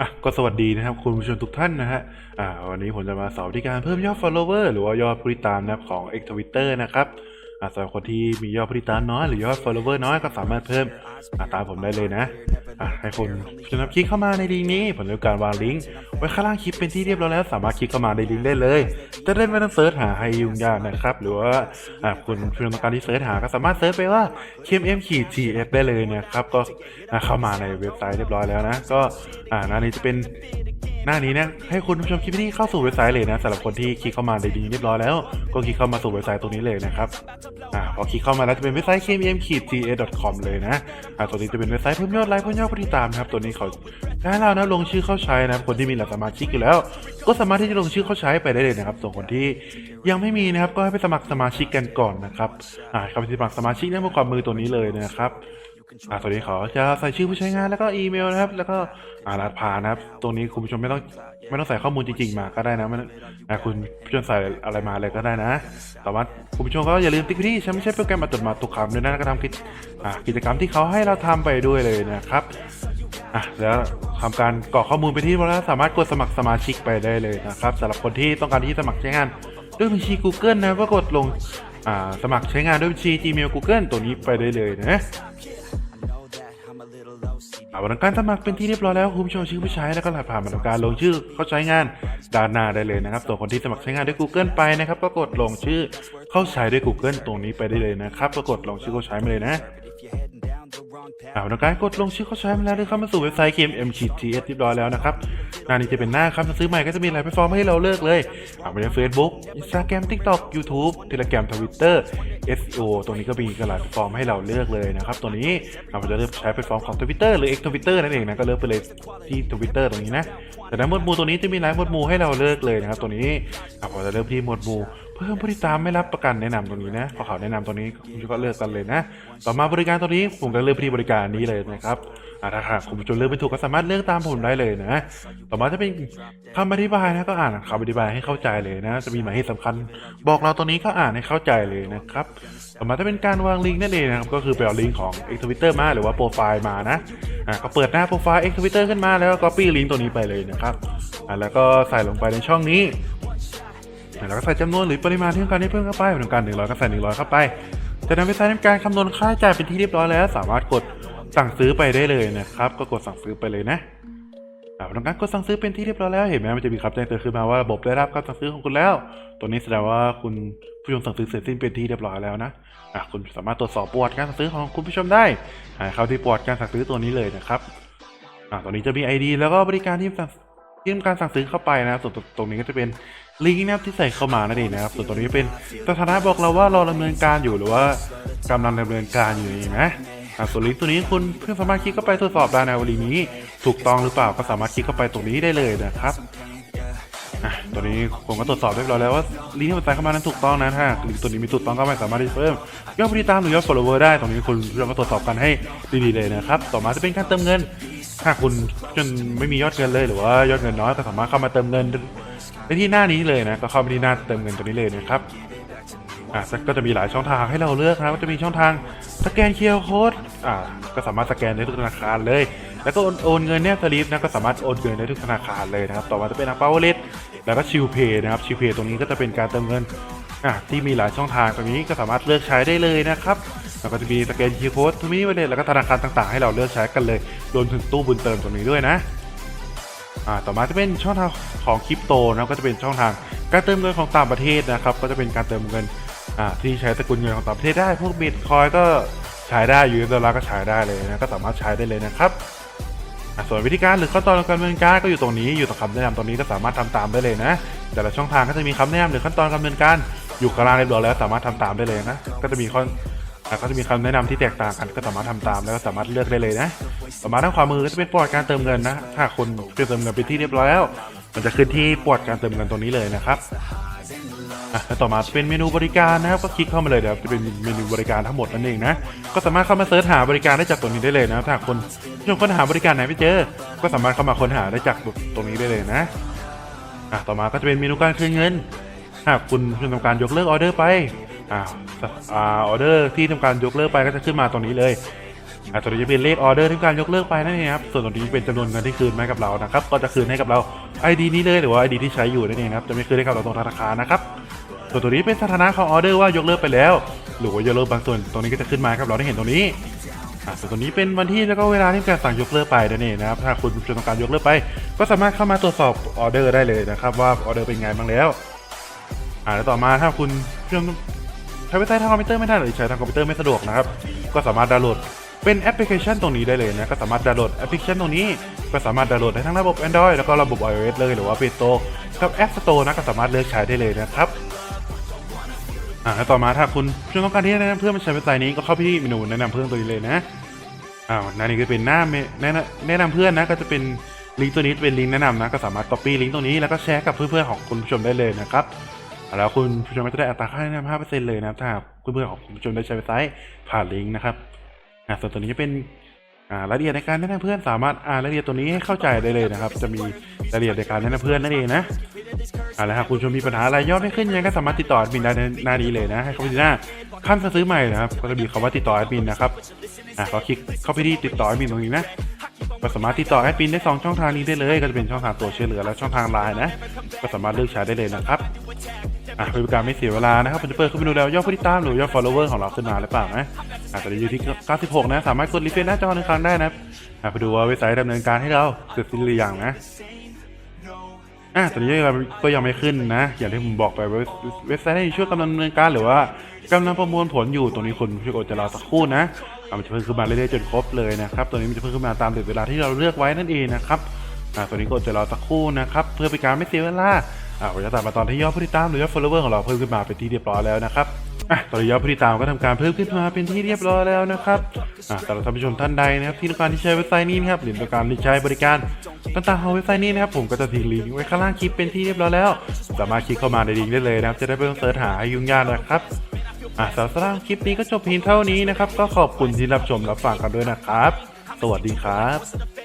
อะก็สวัสดีนะครับคุณผู้ชมทุกท่านนะฮะอ่าวันนี้ผมจะมาสอนวิธีการเพิ่มยอด follower หรือว่ายอดผู้ติดตามนะครับของ X Twitter นะครับ อ่าสำหรับคนที่มียอดผู้ติดตามน้อยหรือยอด follower น้อยก็สามารถเพิ่มอ่าตามผมได้เลยนะอะให้คุณชนำคลิกเข้ามาในลิงก์นี้ผมจะการวางลิงก์ไว้ข้างล่างคลิปเป็นที่เรียบร้อยแล้ว สามารถคลิกเข้ามาในลิงก์ได้เลย จะได้ไม่ต้องเซิร์ชหาให้ยุ่งยากนะครับ หรือว่าอ่าคุณผู้ชมต้องการที่เซิร์ชหาก็สามารถเซิร์ชไปว่า KMM ขีด GS ได้เลยนะครับ ก็อ่าเข้ามาในเว็บไซต์เรียบร้อยแล้วนะ ก็อ่าหน้านี้จะเป็น หน้านี้นะให้คุณผู้ชมคลิปนี้เข้าสู่เว็บไซต์เลยนะสำหรับคนที่คลิกเข้ามาในลิงก์เรียบร้อยแล้ว ก็คลิกเข้ามาสู่เว็บไซต์ตรงนี้เลยนะครับอ่าพอคลิกเข้ามาแล้วจะเป็นเว็บไซต์ kmm-ga.com เลยนะอ่าตัวนี้จะเป็นเว็บไซต์เพิ่มยอดไลค์เพิ่มยอดผู้ติดตามนะครับตัวนี้เขาจะให้เรานะลงชื่อเข้าใช้นะคนที่มีหลักสมาชิกอยู่แล้ว ก็สามารถที่จะลงชื่อเข้าใช้ไปได้เลยนะครับส่วนคนที่ยังไม่มีนะครับก็ให้ไปสมัครสมาชิกกันก่อนนะครับอ่าเข้าไปสมัครสมาชิกได้บนความมือตัวนี้เลยนะครับอ่าตัวนี้เขาจะใส่ชื่อผู้ใช้งานแล้วก็อีเมลนะครับ แล้วก็อ่ารหัสผ่านนะครับ ตรงนี้คุณผู้ชมไม่ต้องไม่ต้องใส่ข้อมูลจริงๆมาก็ได้นะมันอ่าคุณผู้ชมใส่อะไรมาเลยก็ได้นะแต่ว่าคุณผู้ชมก็อย่าลืมติ๊กไปที่ฉันไม่ใช่โปรแกรมอัตโนมัติทุกคำด้วยนะก็ทำกิจอ่ากิจกรรมที่เขาให้เราทำไปด้วยเลยนะครับอะแล้วทำการกรอกข้อมูลไปที่แล้วสามารถกดสมัครสมาชิกไปได้เลยนะครับสำหรับคนที่ต้องการที่สมัครใช้งานด้วยบัญชี Google นะก็กดลงอ่าสมัครใช้งานด้วยบัญชี Gmail Google ตัวนี้ไปได้เลยนะ อาวันการสมัครเป็นที่เรียบร้อยแล้วคุณผู้ชมชื่อผู้ใช้แล้วก็รหัสผ่านมาทำการลงชื่อเข้าใช้งานด้านหน้าได้เลยนะครับส่วนคนที่สมัครใช้งานด้วย Google ไปนะครับก็กดลงชื่อเข้าใช้ด้วย Google ตรงนี้ไปได้เลยนะครับก็กดลงชื่อเข้าใช้มาเลยนะ เอาวันการกดลงชื่อเข้าใช้มาแล้วเดินเข้ามาสู่เว็บไซต์ KMM t s เรียบร้อยแล้วนะครับหน้านี้จะเป็นหน้าครับซื้อใหม่ก็จะมีหลายแพลตฟอร์มให้เราเลือกเลยเอาไม่ได้ Facebook Instagram TikTok YouTube Telegram Twitter SEO ตรงนี้ก็มีหลายแพลตฟอร์มให้เราเลือกเลยนะครับตัวนี้เราจะเลือกใช้แพลตฟอร์มของ Twitter หรือ X Twitter นั่นเองนะก็เลือกไปเลยที่ Twitter ตรงนี้นะแต่ในหมวดหมู่ตัวนี้จะมีหลายหมวดหมู่ให้เราเลือกเลยนะครับตัวนี้อะผมจะเริ่มที่หมวดหมู่เพิ่มผู้ติดตามไม่รับประกันแนะนำตรงนี้นะพอเขาแนะนำตัวนี้คุณก็เลือกกันเลยนะ ต่อมาบริการตัวนี้ผมก็เลือกที่บริการนี้เลยนะครับอะถ้าหากคุณผู้ชมเลือกไม่ถูกก็สามารถเลือกตามผมได้เลยนะ ต่อมาจะเป็นคำอธิบายนะก็อ่านคำอธิบายให้เข้าใจเลยนะ จะมีหมายเหตุสำคัญ บอกเราตัวนี้ก็อ่านให้เข้าใจเลยนะครับ ต่อมาจะเป็นการวางลิงก์นั่นเองนะครับ ก็คือไปเอาลิงก์ของ X Twitter มาหรือว่าโปรไฟล์มานะอะก็เปิดหน้าโปรไฟล์ X Twitter ขึ้นมาแล้วก็ copy ลิงก์ตัวนี้ไปเลยนะครับอะแล้วก็ใส่ลงไปในช่องนี้แล้วก็ใส่จำนวนหรือปริมาณที่ต้องการให้เพิ่มเข้าไปเหมือนกัน100ก็ใส่100เข้าไป จากนั้นเว็บไซต์ทำการคำนวณค่าใช้จ่ายเป็นที่เรียบร้อยแล้ว สามารถกดสั่งซื้อไปได้เลยนะครับ ก็กดสั่งซื้อไปเลยนะอ่าทำการกดสั่งซื้อเป็นที่เรียบร้อยแล้วเห็นไหมมันจะมีคำแจ้งเตือนขึ้นมาว่าระบบได้รับการสั่งซื้อของคุณแล้ว ตัวนี้แสดงว่าคุณผู้ชมสั่งซื้อเสร็จสิ้นเป็นที่เรียบร้อยแล้วนะอะคุณสามารถตรวจสอบประวัติการสั่งซื้อของคุณผู้ชมได้อ่าเข้าที่ประวัติการสั่งซื้อตัวนี้เลยนะครับอ่าตัวนี้จะมี ID แล้วก็บริการที่ สั่งที่ทำการสั่งซื้อเข้าไปนะครับส่วนตรงนี้ก็จะเป็นลิงก์นะครับที่ใส่เข้ามานั่นเองนะครับส่วนตรงนี้เป็นสถานะบอกเราว่ารอดำเนินการอยู่หรือว่ากำลังดำเนินการอยู่นี่นะส่วนลิงก์ตัวนี้คุณเพื่อนสามารถคลิกเข้าไปตรวจสอบได้นะว่าลิงก์นี้ ถูกต้องหรือเปล่าก็สามารถคลิกเข้าไปตรงนี้ได้เลยนะครับตัวนี้ผมก็ตรวจสอบเรียบร้อยแล้วว่าลิงก์ที่มันใส่เข้ามานั้นถูกต้องนะถ้าลิงก์ตัวนี้มีถูกต้องก็ไม่สามารถที่เพิ่มยอดผู้ติดตามหรือยอด follower ได้ตรงนี้คุณเพื่อนก็ตรวจสอบกันให้ดีๆเลยนะครับต่อมาจะเป็นการเติมเงิน ถ้าคุณจนไม่มียอดเงินเลยหรือว่ายอดเงินน้อยก็สามารถเข้ามาเติมเงินได้ที่หน้านี้เลยนะก็เข้าไปที่หน้าเติมเงินตัวนี้เลยนะครับอะก็จะมีหลายช่องทางให้เราเลือกนะก็จะมีช่องทางสแกนเคอร์โค้ดอ่าก็สามารถสแกนได้ทุกธนาคารเลย แล้วก็โอนโอนเงินเนี่ยสลิปนะก็สามารถโอนเงินได้ทุกธนาคารเลยนะครับ ต่อมาจะเป็นอัปเปาเลตแล้วก็ชิลเพย์นะครับชิลเพย์ตรงนี้ก็จะเป็นการเติมเงินอะที่มีหลายช่องทางตรงนี้ก็สามารถเลือกใช้ได้เลยนะครับ แล้วก็จะมีสแกนเคอร์โค้ดทูมิวเลตแล้วก็ธนาคารต่างๆ ให้เราเลือกใช้กันเลยรวมถึงตู้บุญเติมตรงนี้ด้วยนะอ่าต่อมาจะเป็นช่องทางของคริปโตนะก็จะเป็นช่องทางการเติมเงินของต่างประเทศนะครับ ก็จะเป็นการเติมเงินอ่าที่ใช้สกุลเงินของต่างประเทศได้พวกบิตคอยก็ใช้ได้ยูเอสดอลลาร์ก็ใช้ได้เลยนะก็สามารถใช้ได้เลยนะครับอะส่วนวิธีการหรือขั้นตอนการดำเนินการก็อยู่ตรงนี้อยู่ตรงคำแนะนำตรงนี้ก็สามารถทำตามได้เลยนะ แต่ละช่องทางก็จะมีคำแนะนำหรือขั้นตอนการดำเนินการอยู่ข้างล่างเรียบร้อยแล้วสามารถทำตามได้เลยนะ ก็จะมีข้อ อะก็จะมีคำแนะนำที่แตกต่างกันก็สามารถทำตามแล้วก็สามารถเลือกได้เลยนะต่อมาด้านขวามือก็จะเป็นปอดการเติมเงินนะถ้าคนเติมเงินไปที่เรียบร้อยแล้ว มันจะขึ้นที่ปอดการเติมเงินตรงนี้เลยนะครับแล้วต่อมาเป็นเมนูบริการนะครับก็คลิกเข้ามาเลยเดี๋ยวจะเป็นเมนูบริการทั้งหมดนั่นเองนะก็สามารถเข้ามาเสิร์ชหาบริการได้จากตรงนี้ได้เลยนะถ้าคนผู้ชมค้นหาบริการไหนไม่เจอ ก็สามารถเข้ามาค้นหาได้จากตรงนี้ได้เลยนะอะต่อมาก็จะเป็นเมนูการคืนเงินหากคุณคุณทำการยกเลิกออเดอร์ไป อ่าอ่าออเดอร์ที่ทำการยกเลิกไปก็จะขึ้นมาตรงนี้เลยอ่าตัวนี้จะเป็นเลขออเดอร์ที่การยกเลิกไปนั่นเองครับ ส่วนตัวนี้เป็นจำนวนเงินที่คืนมาให้กับเรานะครับ ก็จะคืนให้กับเรา ID นี้เลยหรือว่า ID ที่ใช้อยู่นั่นเองครับ จะไม่คืนให้กับเราตรงธนาคารนะครับ ส่วนตัวนี้เป็นสถานะของออเดอร์ว่ายกเลิกไปแล้ว หรือว่ายกเลิกบางส่วน ตรงนี้ก็จะขึ้นมาให้กับเราได้เห็นตรงนี้อะส่วนตัวนี้เป็นวันที่แล้วก็เวลาที่การสั่งยกเลิกไปนั่นเองนะครับ ถ้าคุณจะต้องการยกเลิกไป ก็สามารถเข้ามาตรวจสอบออเดอร์ได้เลยนะครับว่าออเดอร์เป็นไงบ้างแล้วอ่าแล้วต่อมาถ้าคุณเชื่อ ใช้เว็บไซต์ทางคอมพิวเตอร์ไม่ได้หรือใช้ทางคอมพิวเตอร์ไม่สะดวกนะครับ ก็สามารถดาวน์โหลดเป็นแอปพลิเคชันตรงนี้ได้เลยนะก็สามารถดาวน์โหลดแอปพลิเคชันตรงนี้ก็สามารถดาวน์โหลดได้ทั้งระบบ Android แล้วก็ระบบ iOS เลยหรือว่า Play Store กับ App Store นะก็สามารถเลือกใช้ได้เลยนะครับอ่าแล้วต่อมาถ้าคุณเพื่อต้องการที่จะแนะนำเพื่อนมาใช้เว็บไซต์นี้ก็เข้าไปที่เมนูแนะนำเพื่อนตัวนี้เลยนะอ้าวหนั่นนี่ก็เป็นหน้าแนะนำแนะนำเพื่อนนะก็จะเป็นลิงก์ตัวนี้เป็นลิงก์แนะนำนะก็สามารถ copy ลิงก์ตรงนี้แล้วก็แชร์กับเพื่อนๆของคุณผู้ชมได้เลยนะครับ แล้วคุณผู้ชมก็จะได้อัตราค่าแนะนำ5%เลยนะครับถ้าหากเพื่อนของคุณผู้ชมได้ใช้เว็บไซต์ผ่านลิงก์นะครับอ่าส่วนตัวนี้จะเป็นอ่ารายละเอียดในการแนะนำเพื่อนสามารถอ่านรายละเอียดตัวนี้ให้เข้าใจได้เลยนะครับ จะมีรายละเอียดในการแนะนำเพื่อนนั่นเองนะอ่าแล้วหากคุณผู้ชมมีปัญหาอะไรยอดไม่ขึ้นยังก็สามารถติดต่อแอดมินได้ในหน้านี้เลยนะให้เขาไปที่หน้าขั้นซื้อใหม่นะครับก็จะมีคำว่าติดต่อแอดมินนะครับอ่าก็คลิกเข้าไปที่ติดต่อแอดมินตรงนี้นะก็สามารถติดต่อแอดมินได้สองช่องทางนี้ได้เลย ก็จะเป็นช่องทางตัวช่วยเหลือและช่องทางไลน์นะ ก็สามารถเลือกใช้ได้เลยนะครับ อะเพื่อเป็นการไม่เสียเวลานะครับผมจะเปิดเข้าไปดูแล้วยอดผู้ติดตามหรือยอด follower ของเราขึ้นมาหรือเปล่านะอาจจะอยู่ที่ 96 นะ สามารถกดรีเฟรชหน้าจอหนึ่งครั้งได้นะครับอะไปดูว่าเว็บไซต์ดำเนินการให้เราเสร็จสิ้นหรือยังนะอะตอนนี้ก็ยังไม่ขึ้นนะ อย่างที่ผมบอกไปเว็บไซต์ได้ช่วยกำลังดำเนินการหรือว่ากำลังประมวลผลอยู่ตรงนี้คุณช่วยกดจะรอสักครู่นะอะมันจะเพิ่มขึ้นมาเรื่อยๆจนครบเลยนะครับตัวนี้มันจะเพิ่มขึ้นมาตามเวลาที่เราเลือกไว้นั่นเองนะครับอะตัวนี้กดจะรอสักครู่นะครับ เพื่อเป็นการไม่เสียเวลา อะผมจะตัดมาตอนที่ยอดผู้ติดตามหรือยอด follower ของเราเพิ่มขึ้นมาเป็นที่เรียบร้อยแล้วนะครับอะตอนนี้ยอดผู้ติดตามก็ทำการเพิ่มขึ้นมาเป็นที่เรียบร้อยแล้วนะครับอะสำหรับท่านผู้ชมท่านใดนะครับที่ต้องการที่ใช้เว็บไซต์นี้นะครับหรือต้องการที่ใช้บริการต่างๆของเว็บไซต์นี้นะครับผมก็จะทิ้งลิงก์ไว้ข้างล่างคลิปเป็นที่เรียบร้อยแล้ว สามารถคลิกเข้ามาในลิงก์ได้เลยนะครับจะได้ไม่ต้องเสิร์ชหาให้ยุ่งยากนะครับอะสำหรับคลิปนี้ก็จบเพียงเท่านี้นะครับก็ขอบคุณที่รับชมรับฟังกันด้วยนะครับ สวัสดีครับ